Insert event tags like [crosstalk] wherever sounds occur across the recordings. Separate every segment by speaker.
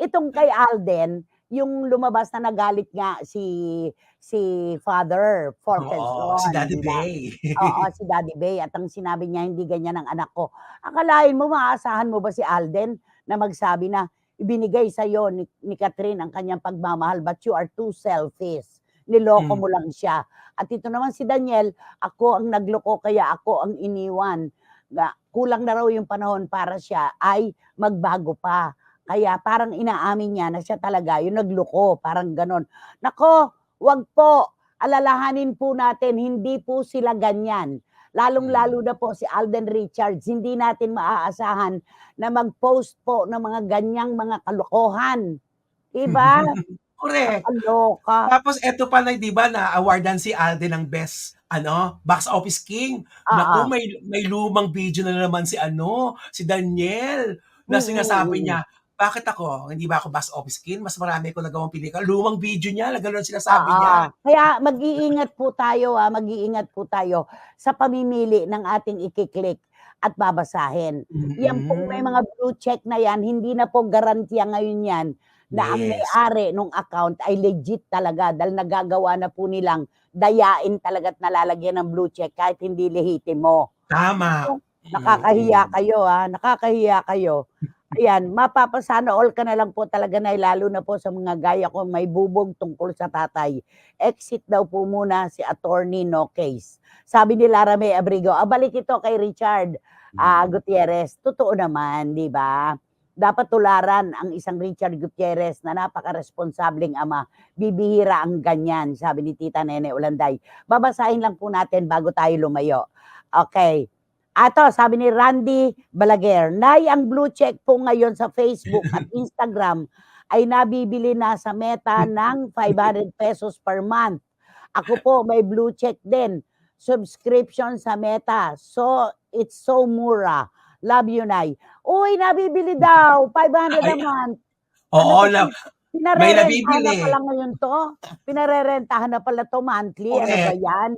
Speaker 1: Itong kay Alden, yung lumabas na nagalit nga si si Father
Speaker 2: Oo,
Speaker 1: Forkenson,
Speaker 2: si Daddy
Speaker 1: di ba?
Speaker 2: Bay.
Speaker 1: Oo, si Daddy Bay at ang sinabi niya, "Hindi ganyan ang anak ko." Akalain mo maaasahan mo ba si Alden na magsabi na, "Ibinigay sa'yo ni ni Catherine ang kanyang pagmamahal, but you are too selfish. Niloko
Speaker 2: Hmm.
Speaker 1: mo lang siya." At ito naman si Daniel, "Ako ang nagloko kaya ako ang iniwan." Kulang na raw yung panahon para siya ay magbago pa. Kaya parang inaamin niya na siya talaga yung nagloko, parang gano'n. Naku, 'wag po. Alalahanin po natin hindi po sila ganyan. Lalong-lalo
Speaker 2: Hmm.
Speaker 1: na po si Alden Richards, hindi natin maaasahan na mag-post po ng mga ganyang mga kalokohan, [laughs] 'di ba?
Speaker 2: Korek.
Speaker 1: Nakakaloka.
Speaker 2: Tapos eto pa na 'di ba na-awardan si Alden ng best ano, box office king. Naku,
Speaker 1: Oo.
Speaker 2: may may lumang video na naman si ano, si Daniel na sinasabi niya, "Bakit ako? Hindi ba ako box office king? Mas marami akong nagawang pelikula." Lumang video niya na gano'n sinasabi
Speaker 1: Oo.
Speaker 2: niya.
Speaker 1: Kaya mag-iingat po tayo, ah, mag-iingat po tayo sa pamimili ng ating iki-click at babasahin. Yan pong may mga blue check na yan, hindi na po garantiya ngayon yan na ang
Speaker 2: Yes.
Speaker 1: may-ari nung account ay legit talaga dahil nagagawa na po nilang dayain talaga at nalalagyan ng blue check kahit hindi lehitimo.
Speaker 2: Tama.
Speaker 1: Naku, nakakahiya
Speaker 2: Mm.
Speaker 1: kayo, ah, nakakahiya kayo. Ayan, mapapa-sana all ka na lang po talaga na lalo na po sa mga gaya kong may bubog tungkol sa tatay. Exit daw po muna si attorney, no case. Sabi ni Lara May Abrigo, ah, balik ito kay Richard,
Speaker 2: Hmm.
Speaker 1: Gutierrez. Totoo naman, 'di ba? Dapat tularan ang isang Richard Gutierrez na napakaresponsableng ama. Bibihira ang ganyan, sabi ni Tita Nene Ulanday. Babasahin lang po natin bago tayo lumayo. Okey. Ato, sabi ni Randy Balaguer, "Nay, ang blue check po ngayon sa Facebook at [laughs] Instagram ay nabibili na sa Meta ng ₱500 per month. Ako po may blue check din, subscription sa Meta. So, it's so mura. Love you, Nay." Uy, nabibili daw, 500 a
Speaker 2: Ay,
Speaker 1: month.
Speaker 2: oo,
Speaker 1: Ano
Speaker 2: may
Speaker 1: pinarerentahan na pala ngayon 'to? Pinarerentahan na pala 'to monthly, ano ba. 'yan?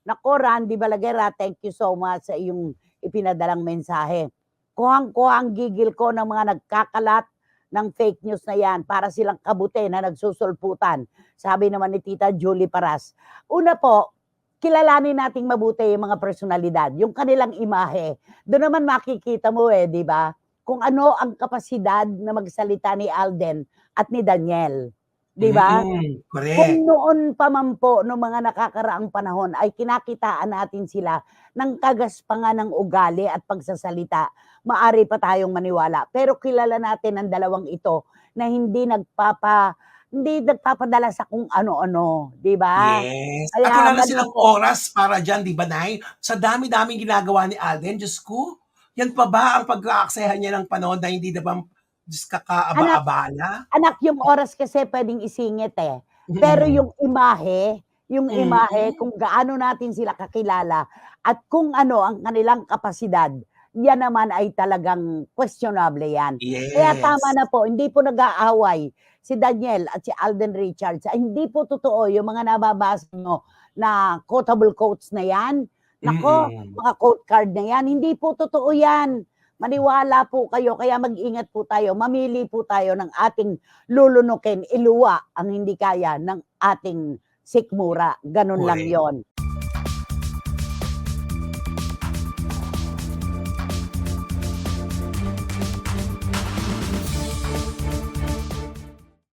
Speaker 1: Naku, Randy Balaguer, ah, thank you so much sa iyong ipinadalang mensahe. Kuhang-kuha ang gigil ko ng mga nagkakalat ng fake news na 'yan, para silang kabute na nagsusulputan, sabi naman ni Tita Julie Paras. Una po, kilalanin nating mabuti yung mga personalidad, yung kanilang imahe. Dun naman makikita mo, eh, 'di ba, kung ano ang kapasidad na magsalita ni Alden at ni Daniel, 'di ba?
Speaker 2: Mm,
Speaker 1: Kung
Speaker 2: korek.
Speaker 1: noon pa man po nung mga nakakaraang panahon ay kinakitaan natin sila ng kagaspangan ng ugali at pagsasalita, maaari pa tayong maniwala. Pero kilala natin ang dalawang ito na hindi nagpapa hindi nagpapadala sa kung ano-ano, 'di ba?
Speaker 2: Yes. At
Speaker 1: Kaya
Speaker 2: wala na silang oras para diyan, 'di ba, Nay? Sa dami-daming ginagawa ni Alden, Diyos ko, yan pa ba ang pag-aaksayahan niya ng panahon na hindi na ba Diyos
Speaker 1: Anak
Speaker 2: kakaaba-abala?
Speaker 1: anak, yung oras kasi puwedeng isingit, eh. Pero yung imahe, yung imahe
Speaker 2: Mm.
Speaker 1: kung gaano natin sila kakilala at kung ano ang kanilang kapasidad, yan naman ay talagang questionable yan. Kaya tama
Speaker 2: Yes.
Speaker 1: na po, hindi po nag-aaway si Daniel at si Alden Richards. Ay hindi po totoo yung mga nababasa niyo na quotable quotes na yan. Naku,
Speaker 2: Mm.
Speaker 1: mga quote card na yan, hindi po totoo yan. Maniwala po kayo, kaya mag-ingat po tayo, mamili po tayo ng ating lulunukin, iluwa ang hindi kaya ng ating sikmura, ganun lang
Speaker 2: Korek.
Speaker 1: yon.